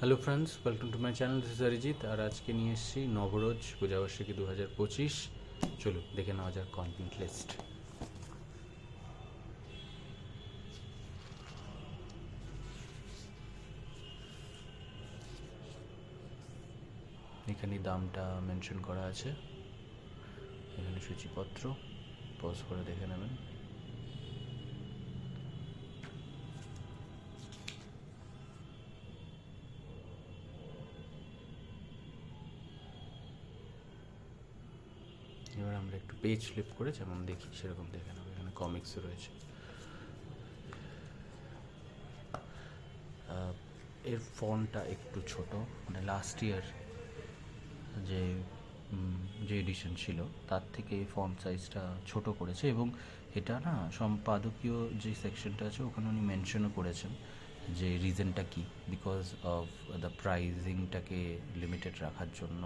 Hello friends welcome to my channel this Arijit আর আজকে নিয়ে এসেছি নবরোজ পূজাবার্ষিকী দু হাজার পঁচিশ। চলুন, দেখে নেওয়া যাক কন্টেন্ট লিস্ট এখানে দামটা মেনশন করা আছে। এখানে সূচিপত্র পজ করে দেখে নেবেন এবার আমরা একটু পেজ ফ্লিপ করে যেমন দেখি, সেরকম দেখে নেব। এখানে কমিক্সও রয়েছে। এর ফন্টটা একটু ছোট। মানে লাস্ট ইয়ার যে যে এডিশন ছিল, তার থেকে ফন্ট সাইজটা ছোট করেছে এবং এটা না সম্পাদকীয় যে সেকশনটা আছে, ওখানে উনি মেনশনও করেছেন যে রিজনটা কি? বিকজ অফ দ্য প্রাইজিংটাকে লিমিটেড রাখার জন্য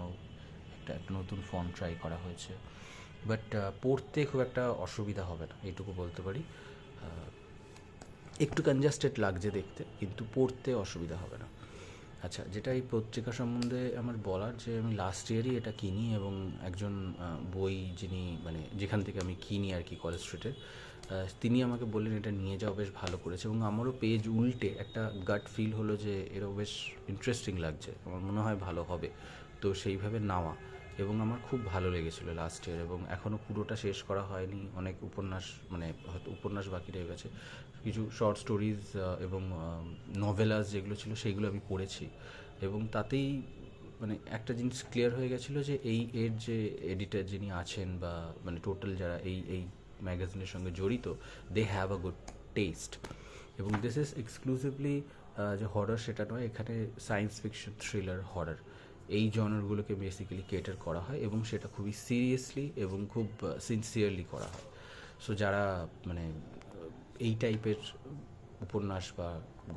একটা একটা নতুন ফন্ট ট্রাই করা হয়েছে। বাট পড়তে খুব একটা অসুবিধা হবে না, এইটুকু বলতে পারি। একটু কনজাস্টেড লাগছে দেখতে, কিন্তু পড়তে অসুবিধা হবে না। আচ্ছা যেটা এই পত্রিকা সম্বন্ধে আমার বলার যে আমি লাস্ট ইয়ারই এটা কিনি এবং একজন বই যিনি মানে যেখান থেকে আমি কিনি আর কি কলেজ স্ট্রিটে তিনি আমাকে বললেন এটা নিয়ে যাও, বেশ ভালো করেছে এবং আমারও পেজ উল্টে একটা গাট ফিল হলো যে এরও বেশ ইন্টারেস্টিং লাগছে। আমার মনে হয় ভালো হবে। তো সেইভাবে নেওয়া। এবং আমার খুব ভালো লেগেছিলো লাস্ট ইয়ার এবং এখনও পুরোটা শেষ করা হয়নি। অনেক উপন্যাস মানে হয়তো উপন্যাস বাকি রয়ে গেছে। কিছু শর্ট স্টোরিজ এবং নভেলাস যেগুলো ছিল সেইগুলো আমি পড়েছি। এবং তাতেই মানে একটা জিনিস ক্লিয়ার হয়ে গেছিল যে এই এর যে এডিটার যিনি আছেন বা মানে টোটাল যারা এই এই ম্যাগাজিনের সঙ্গে জড়িত they have a good taste এবং দিস ইজ এক্সক্লুসিভলি যে হরর সেটা নয়, এখানে সায়েন্স ফিকশন থ্রিলার হরর এই জনারগুলোকে বেসিক্যালি কেটার করা হয় এবং সেটা খুবই সিরিয়াসলি এবং খুব সিনসিয়ারলি করা হয়। সো যারা মানে এই টাইপের উপন্যাস বা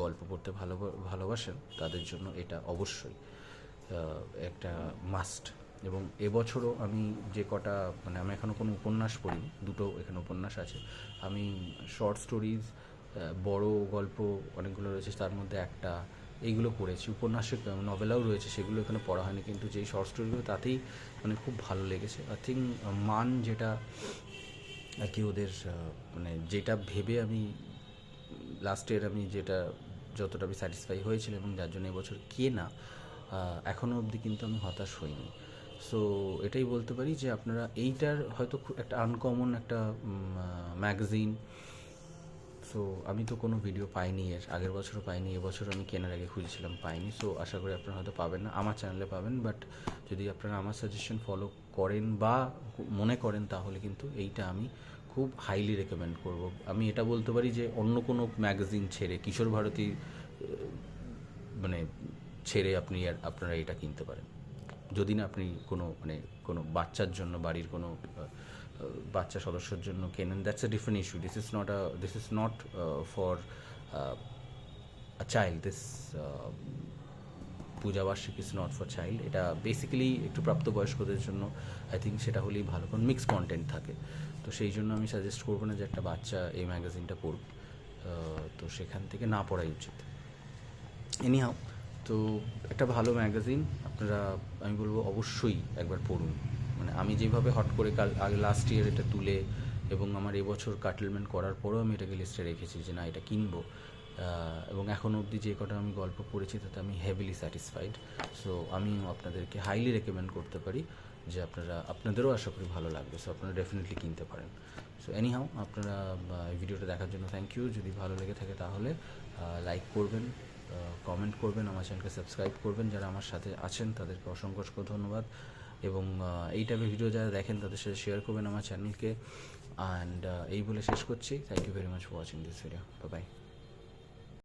গল্প পড়তে ভালো ভালোবাসেন, তাদের জন্য এটা অবশ্যই একটা মাস্ট এবং এবছরও আমি যে কটা মানে আমি এখনও কোনো উপন্যাস পড়িনি, দুটো এখানে উপন্যাস আছে। আমি শর্ট স্টোরিজ বড় গল্প অনেকগুলো রয়েছে, তার মধ্যে একটা এইগুলো পড়েছি উপন্যাসের নভেলাও রয়েছে, সেগুলো এখানে পড়া হয়নি, কিন্তু যেই শর্ট স্টোরিগুলো তাতেই মানে খুব ভালো লেগেছে। আই থিঙ্ক মান যেটা, আর কি ওদের মানে যেটা ভেবে আমি লাস্ট ইয়ার আমি যেটা যতটা আমি স্যাটিসফাই হয়েছিলাম এবং যার জন্য এবছর কে না এখনও অবধি কিন্তু আমি হতাশ হইনি। সো এটাই বলতে পারি যে আপনারা এইটার হয়তো খুব একটা আনকমন একটা ম্যাগাজিন সো আমি তো কোনো ভিডিও পাইনি, এর আগের বছরও পাইনি এবছর আমি কেনার আগে খুঁজেছিলাম, পাইনি। সো আশা করি আপনারা হয়তো পাবেন না, আমার চ্যানেলে পাবেন বাট যদি আপনারা আমার সাজেশন ফলো করেন বা মনে করেন, তাহলে কিন্তু এইটা আমি খুব হাইলি রেকমেন্ড করব। আমি এটা বলতে পারি যে, অন্য কোনো ম্যাগাজিন ছেড়ে, কিশোর ভারতী মানে ছেড়ে আপনি আপনারা এটা কিনতে পারেন। যদি না আপনি কোনো মানে কোনো বাচ্চার জন্য, বাড়ির কোনো বাচ্চা সদস্যের জন্য কেনেন। That's a different issue this is not this is not for a child this পূজাবার্ষিক is not for child এটা বেসিক্যালি একটু প্রাপ্তবয়স্কদের জন্য আই থিঙ্ক সেটা হলেই ভালো, কারণ মিক্স কন্টেন্ট থাকে। তো সেই জন্য আমি সাজেস্ট করব না যে একটা বাচ্চা এই ম্যাগাজিনটা পড়ুক তো সেখান থেকে না পড়াই উচিত। এনিহাও তো একটা ভালো ম্যাগাজিন আপনারা, আমি বলব অবশ্যই একবার পড়ুন। মানে আমি যেভাবে হট করে কাল, আগে লাস্ট ইয়ার এটা তুলে এবং আমার এবছর কাটলমেন্ট করার পরেও আমি এটাকে লিস্টে রেখেছি যে না, এটা কিনবো। এবং এখন অবধি যে কটা আমি গল্প পড়েছি তাতে আমি হেভিলি স্যাটিসফাইড সো আমি আপনাদেরকে হাইলি রেকমেন্ড করতে পারি যে আপনারা, আপনাদেরও আশা করি ভালো লাগবে। সো আপনারা ডেফিনেটলি কিনতে পারেন। সো এনিহাও আপনারা ভিডিওটা দেখার জন্য থ্যাংক ইউ যদি ভালো লেগে থাকে তাহলে লাইক করবেন কমেন্ট করবেন, আমার চ্যানেলকে সাবস্ক্রাইব করবেন। যারা আমার সাথে আছেন তাদেরকে অসংখ্য ধন্যবাদ। এবং এই টাইপের ভিডিও যারা দেখেন তাদের সাথে শেয়ার করবেন আমার চ্যানেলকে অ্যান্ড এই বলে শেষ করছি। Thank you very much for watching this video bye